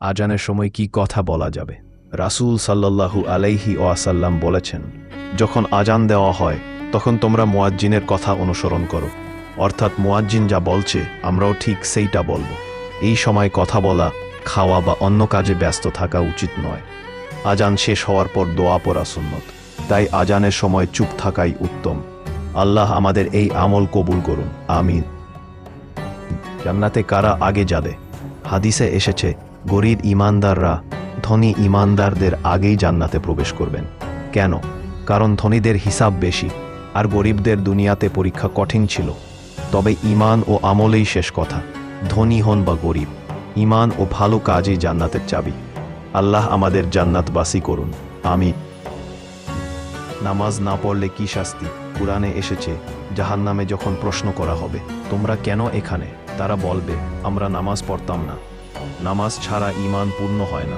আজানের সময় কি কথা বলা যাবে? রাসূল সাল্লাল্লাহু আলাইহি ওয়াসাল্লাম বলেছেন, যখন আজান দেওয়া হয়, তখন তোমরা মোয়াজ্জিনের কথা অনুসরণ করো। অর্থাৎ মোয়াজ্জিন যা বলছে, আমরাও ঠিক সেইটা বলব। এই সময় কথা বলা, খাওয়া বা অন্য কাজে ব্যস্ত থাকা উচিত নয়। আজান শেষ হওয়ার পর দোয়া পড়া সুন্নত। তাই আজানের সময় চুপ থাকাই উত্তম। আল্লাহ আমাদের এই আমল কবুল করুন। আমিন। জান্নাতে কারা আগে যাবে? হাদিসে এসেছে গরিব ইমানদাররা ধনী ইমানদারদের আগেই জান্নাতে প্রবেশ করবেন। কেন? কারণ ধনীদের হিসাব বেশি, আর গরিবদের দুনিয়াতে পরীক্ষা কঠিন ছিল। তবে ইমান ও আমলেই শেষ কথা, ধনী হন বা গরিব। ইমান ও ভালো কাজই জান্নাতের চাবি। আল্লাহ আমাদের জান্নাতবাসী করুন আমি নামাজ না পড়লে কি শাস্তি? কোরআনে এসেছে জাহান নামে যখন প্রশ্ন করা হবে, তোমরা কেন এখানে? তারা বলবে, আমরা নামাজ পড়তাম না। নামাজ ছাড়া ঈমান পূর্ণ হয় না।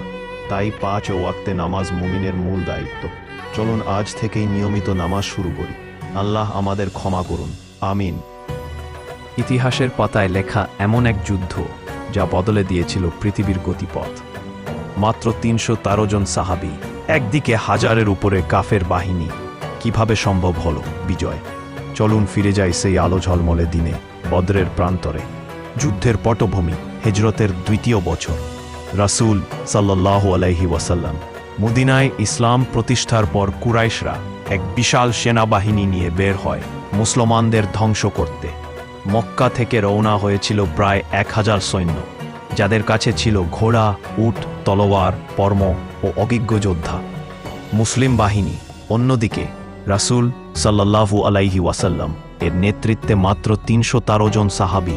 তাই পাঁচ ওয়াক্তে নামাজ মুমিনের মূল দায়িত্ব। চলুন আজ থেকেই নিয়মিত নামাজ শুরু করি। আল্লাহ আমাদের ক্ষমা করুন। আমিন। ইতিহাসের পাতায় লেখা এমন এক যুদ্ধ যা বদলে দিয়েছিল পৃথিবীর গতিপথ। মাত্র তিনশো তেরো জন সাহাবি, একদিকে হাজারের উপরে কাফের বাহিনী। কীভাবে সম্ভব হলো বিজয়? চলুন ফিরে যাই সেই আলো ঝলমলে দিনে, বদ্রের প্রান্তরে। যুদ্ধের পটভূমি হেজরতের দ্বিতীয় বছর। রাসূল সাল্লাহ আলাইহি ওয়াসাল্লাম মদিনায় ইসলাম প্রতিষ্ঠার পর কুরাইশরা এক বিশাল সেনাবাহিনী নিয়ে বের হয় মুসলমানদের ধ্বংস করতে। মক্কা থেকে রওনা হয়েছিল প্রায় এক হাজার সৈন্য, যাদের কাছে ছিল ঘোড়া, উট, তলোয়ার, পর্ম ও অভিজ্ঞ যোদ্ধা। মুসলিম বাহিনী অন্যদিকে রাসূল সাল্লাল্লাহু আলাইহি ওয়াসাল্লাম এর নেতৃত্বে মাত্র তিনশো তেরো জন সাহাবি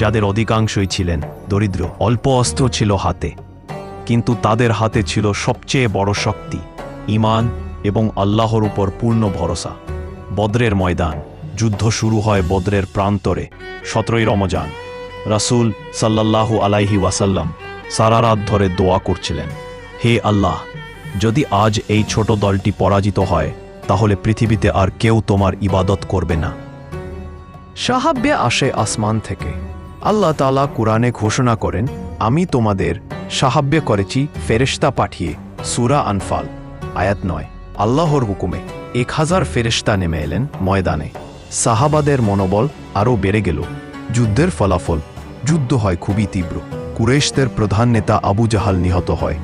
যাদের অধিকাংশই ছিলেন দরিদ্র, অল্প অস্ত্র ছিল হাতে, কিন্তু তাদের হাতে ছিল সবচেয়ে বড় শক্তি, ঈমান এবং আল্লাহর উপর পূর্ণ ভরসা। বদ্রের ময়দান, যুদ্ধ শুরু হয় বদ্রের প্রান্তরে, সতেরোই রমজান। রাসূল সাল্লাল্লাহু আলাইহি ওয়াসাল্লাম সারা রাত ধরে দোয়া করছিলেন, হে আল্লাহ, যদি আজ এই ছোট দলটি পরাজিত হয়, তাহলে পৃথিবীতে আর কেউ তোমার ইবাদত করবে না। সাহাব্যে আসে আসমান থেকে আল্লাহ তালা কোরআনে ঘোষণা করেন, আমি তোমাদের সাহায্য করেছি ফেরেশতা পাঠিয়ে, সুরা আনফাল। আয়াত নয়, আল্লাহর হুকুমে এক হাজার ফেরেশতা নেমে এলেন ময়দানে। সাহাবাদের মনোবল আরও বেড়ে গেল। যুদ্ধের ফলাফল, যুদ্ধ হয় খুবই তীব্র। কুরেশদের প্রধান নেতা আবু জাহাল নিহত হয়।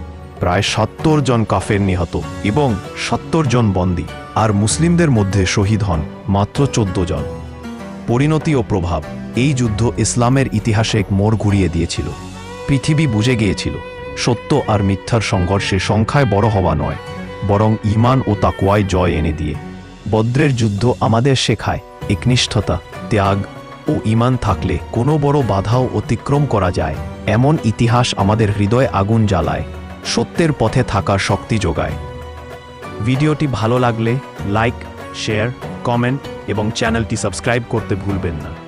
প্রায় সত্তর জন কাফের নিহত এবং সত্তর জন বন্দী। আর মুসলিমদের মধ্যে শহীদ হন মাত্র চোদ্দ জন। পরিণতি ও প্রভাব এই যুদ্ধ ইসলামের ইতিহাসে এক মোড় ঘুরিয়ে দিয়েছিল। পৃথিবী বুঝে গিয়েছিল, সত্য আর মিথ্যার সংঘর্ষে সংখ্যায় বড় হওয়া নয়, বরং ইমান ও তাকুয়ায় জয় এনে দিয়ে। বদ্রের যুদ্ধ আমাদের শেখায়, একনিষ্ঠতা, ত্যাগ ও ইমান থাকলে কোনো বড় বাধাও অতিক্রম করা যায়, এমন ইতিহাস আমাদের হৃদয়ে আগুন জ্বালায়, সত্যের পথে থাকার শক্তি যোগায়। ভিডিওটি ভালো লাগলে লাইক, শেয়ার, কমেন্ট এবং চ্যানেলটি সাবস্ক্রাইব করতে ভুলবেন না।